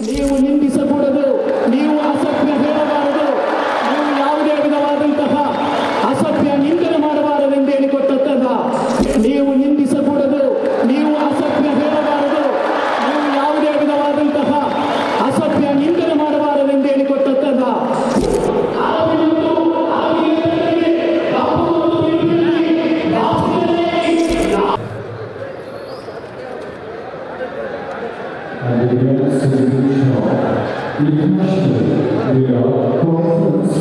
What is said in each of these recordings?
ನೀವು ನಿಂದಿಸಕೂಡದು. And the States of International Prayer Conference.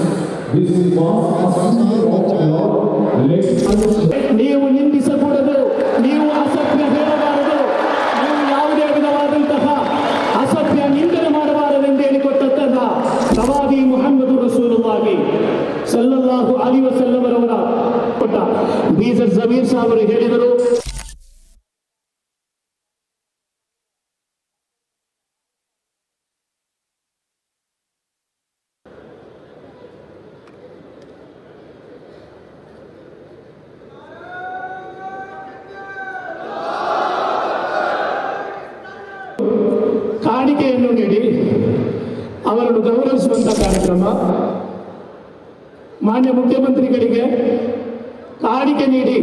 This was a of. ನೀವು ನಿಂದಿಸಕೂಡದು, ನೀವು ಅಸಭ್ಯ ಹೇಳಬಾರದು ನೀವು ಯಾವುದೇ ವಿಧವಾದಂತಹ ಅಸಭ್ಯ ನಿಂದನೆ ಹೇಳಿಕೊಟ್ಟದ್ದಲ್ಲ ಪ್ರವಾದಿ ಮುಹಮ್ಮದು ರಸೂಲುಲ್ಲಾಹಿ ಸಲ್ಲಲ್ಲಾಹು ಅಲಿ ವಸಲ್ಲಮರವರ ಕೊಟ್ಟ ಬೀಸರ್ ಜಮೀರ್ ಸಾಹಬರು ಹೇಳಿದರು ಕಾಣಿಕೆಯನ್ನು ನೀಡಿ ಅವರನ್ನು ಗೌರವಿಸುವಂತ ಕಾರ್ಯಕ್ರಮ. ಮಾನ್ಯ ಮುಖ್ಯಮಂತ್ರಿಗಳಿಗೆ ಕಾಣಿಕೆ ನೀಡಿ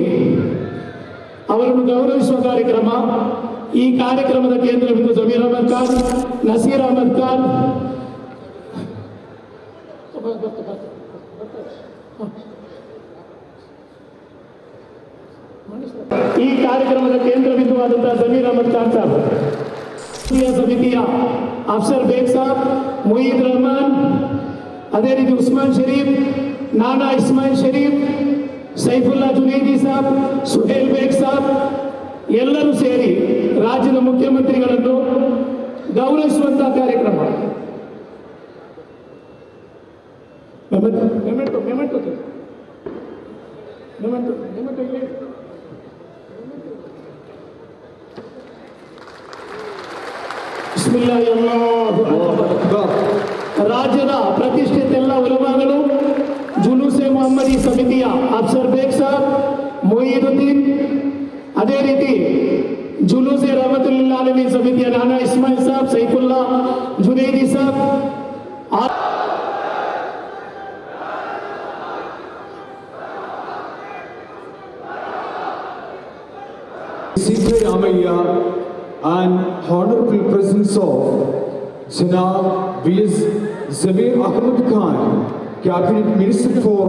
ಅವರನ್ನು ಗೌರವಿಸುವ ಕಾರ್ಯಕ್ರಮ. ಈ ಕಾರ್ಯಕ್ರಮದ ಕೇಂದ್ರ ಬಿಂದು ಜಮೀರ್ ಅಹಮದ್ ಖಾನ್, ನಸೀರ್ ಅಹಮದ್ ಖಾನ್. ಈ ಕಾರ್ಯಕ್ರಮದ ಕೇಂದ್ರ ಬಿಂದುವಾದಂತಹ ಜಮೀರ್ ಅಹಮದ್ ಖಾನ್ ಸಾಹೇಬ್ ರಾಷ್ಟ್ರೀಯ ಸಮಿತಿಯ ಅಫ್ಸರ್ ಬೇಗ್ ಸಾಬ್ ಮೊಯೀದ್ ರಹಮಾನ್, ಅದೇ ರೀತಿ ಉಸ್ಮಾನ್ ಶರೀಫ್, ನಾನಾ ಇಸ್ಮಾಯಿಲ್ ಶರೀಫ್, ಸೈಫುಲ್ಲಾ ಜುನೇದಿ ಸಾಬ್, ಸುಹೇಲ್ ಬೇಗ್ ಸಾಬ್, ಎಲ್ಲರೂ ಸೇರಿ ರಾಜ್ಯದ ಮುಖ್ಯಮಂತ್ರಿಗಳನ್ನು ಗೌರವಿಸುವಂತಹ ಕಾರ್ಯಕ್ರಮ. ಮೆಮೆಂಟೋ ಮೆಮೆಂಟೋ ಮೆಮೆಂಟೋ ಮೆಮೆಂಟೊ ರಾಜ್ಯದ ಪ್ರತಿಷ್ಠಿತ ಎಲ್ಲ ಉಲಮಾಗಳು ಜುಲೂಸೆ ಮೊಹಮ್ಮದಿ ಸಮಿತಿಯ ಅಫ್ಸರ್ ಬೇಗ್ ಸಾಬ್ ಮೊಯೀದುದ್ದೀನ್ ಅದೇ ರೀತಿ ಜುಲೂಸೆ ರಹಮತುಲ್ಲಾಲಮಿ ಸಮಿತಿಯ ನಾನಾ ಇಸ್ಮಾಯಿಲ್ ಸಾಬ್ ಸೈಫುಲ್ಲಾ ಜುನೇದಿ ಸಾಬ್ ಆ- C.K. Ramaiah and honorable presence of Janab V.S. Zamir Ahmad Khan, Cabinet Minister for